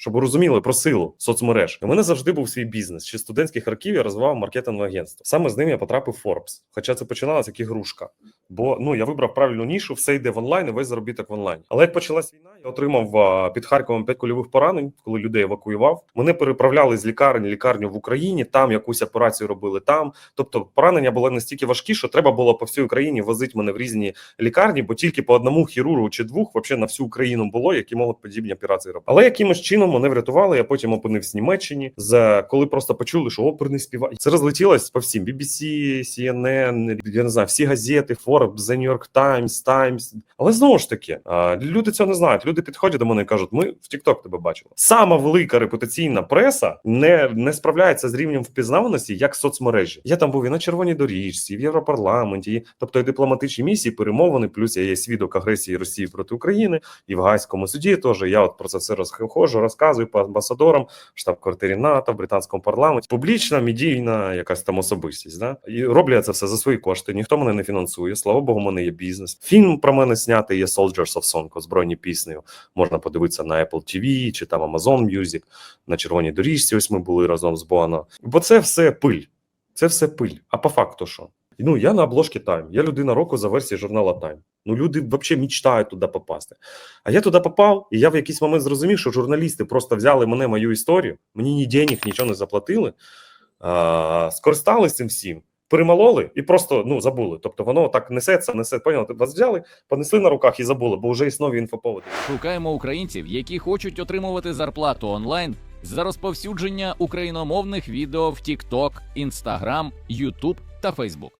Щоб розуміли про силу соцмереж. У мене завжди був свій бізнес. Ще студентських років я розвивав маркетингове агентство. Саме з ним я потрапив в Forbes. Хоча це починалося як ігрушка. Бо ну я вибрав правильну нішу, все йде в онлайн, і весь заробіток в онлайн. Але як почалась війна, я отримав під Харковом п'ять кульових поранень, коли людей евакуював. Мене переправляли з лікарні лікарню в Україні. Там якусь операцію робили там. Тобто поранення були настільки важкі, що треба було по всій Україні возити мене в різні лікарні, бо тільки по одному хірургу чи двох взагалі на всю Україну було, які можуть подібні операції робити. Але якимось чином мене врятували. Я потім опинився в Німеччині. З коли просто почули, що оперний співак. Це розлетілось по всім BBC, CNN, я не знаю, всі газети, Forbes, The New York Times, Times. Але знову ж таки, люди цього не знають. Люди підходять до мене і кажуть: ми в TikTok тебе бачили. Сама велика репутаційна преса не, не справляється з рівнем впізнаваності, як соцмережі. Я там був і на червоній доріжці, і в Європарламенті, і, тобто і дипломатичні місії, перемовини. Плюс я є свідок агресії Росії проти України і в Гайському суді. Теж я от про це все розхожу, розказую по амбасадорам, штаб-квартирі НАТО, в британському парламенті. Публічна медійна якась там особистість. Да? І роблю я це все за свої кошти. Ніхто мене не фінансує. Слава Богу, у мене є бізнес. Фільм про мене знятий є Soldiers of Song, озброєні піснею. Можна подивитися на Apple TV чи там Amazon Music, на червоній доріжці. Ось ми були разом з Боано. Бо це все пиль. Це все пиль. А по факту що? Ну, я на обложці Time. Я людина року за версією журнала Time. Ну, люди взагалі мечтають туди попасти. А я туди попав, і я в якийсь момент зрозумів, що журналісти просто взяли мене, мою історію, мені ні денег, нічого не заплатили, а, скористались цим всім, перемололи і просто ну, забули. Тобто воно так несеться, несе, поняли? Вас взяли, понесли на руках і забули, бо вже існує інфоповоди. Шукаємо українців, які хочуть отримувати зарплату онлайн за розповсюдження україномовних відео в TikTok, Instagram, YouTube та Facebook.